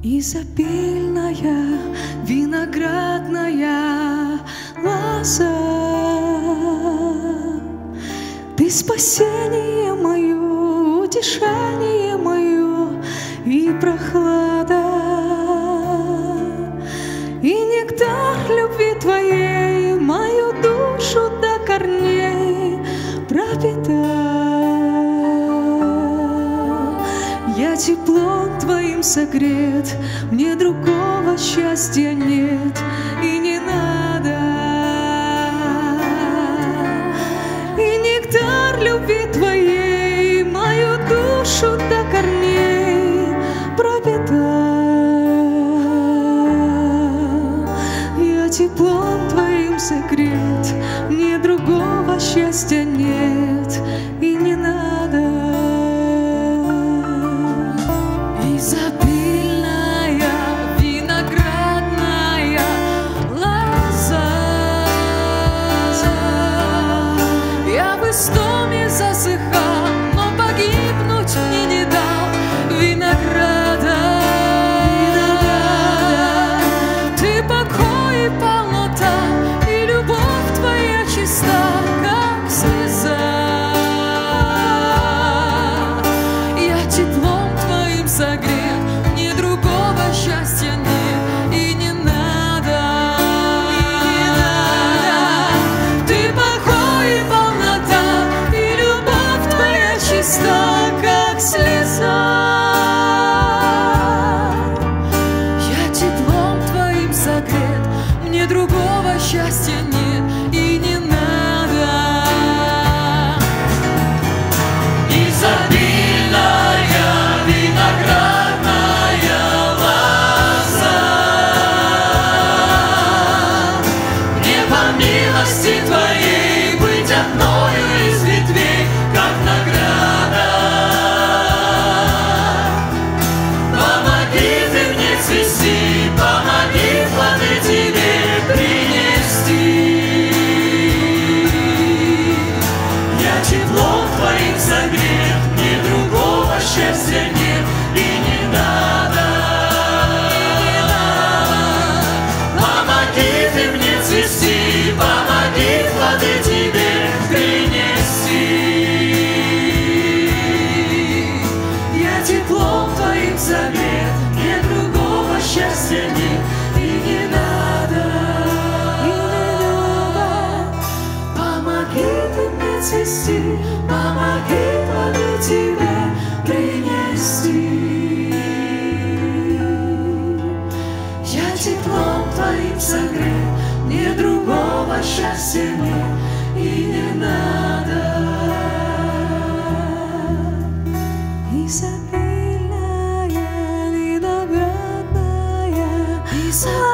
Изобильная виноградная лоза. Ты спасение мое, утешение теплом Твоим согрет, мне другого счастья нет и не надо. И нектар любви Твоей мою душу до корней пропитал. Я теплом Твоим согрет, мне другого счастья нет согрет, мне другого счастья нет и не надо. И не надо. Ты покой и полнота, и любовь твоя чиста, как слеза. Я теплом твоим согрет, мне другого счастья нет милости и не надо. Помоги мне цвести, помоги плоды тебе принести. Я теплом твоим согрет, мне другого счастья нет и не надо. so